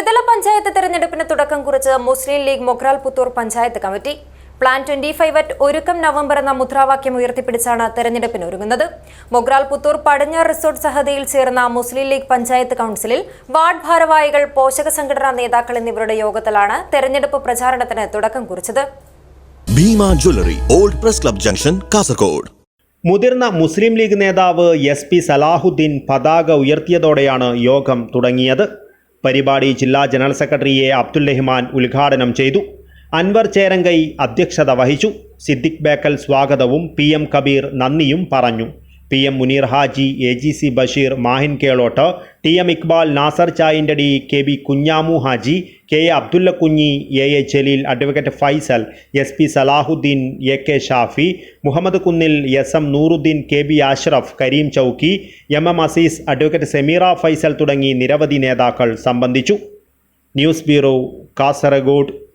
ത്രിതല പഞ്ചായത്ത് തെരഞ്ഞെടുപ്പിന് തുടക്കം കുറിച്ച് Muslim League Mogral Puthur panchayat committee. Plan twenty five at ഒരുക്കം നവംബർ എന്ന മുദ്രാവാക്യം ഉയർത്തിപ്പിടിച്ചാണ് തെരഞ്ഞെടുപ്പിന് ഒരുങ്ങുന്നത്. മൊഗ്രാൽ പുത്തൂർ പടിഞ്ഞാറ് റിസോർട്ട് സഹതയിൽ ചേർന്ന മുസ്ലിം ലീഗ് പഞ്ചായത്ത് കൌൺസിലിൽ വാർഡ് ഭാരവാഹികൾ പോഷക സംഘടനാ നേതാക്കൾ എന്നിവരുടെ യോഗത്തിലാണ് തെരഞ്ഞെടുപ്പ് പ്രചാരണത്തിന് തുടക്കം കുറിച്ചത്. Bhima jewellery old press club junction Kasaragod. മുതിർന്ന മുസ്ലിം ലീഗ് നേതാവ് എസ് പി സലാഹുദ്ദീൻ പതാക ഉയർത്തിയതോടെയാണ് യോഗം തുടങ്ങിയത്. പരിപാടി ജില്ലാ general secretary A Abdul Rahman ഉദ്ഘാടനം ചെയ്തു. അൻവർ ചേരങ്കൈ അധ്യക്ഷത വഹിച്ചു. സിദ്ദിഖ് ബേക്കൽ സ്വാഗതവും പി എം കബീർ നന്ദിയും പറഞ്ഞു. P M Muneer Haji A G C Basheer Mahin Kelottu T M Iqbal Nasar Chayintadi K B Kunhamu Haji K A Abdulla Kunhi A A Jaleel advocate Faisal S P Salahuddin A K Shafi Muhammad Kunnil S M Nooruddin K B Ashraf Kareem Chowki M M Azeez advocate Sameera Faisal തുടങ്ങി നിരവധി നേതാക്കൾ സംബന്ധിച്ചു. News bureau Kasaragod.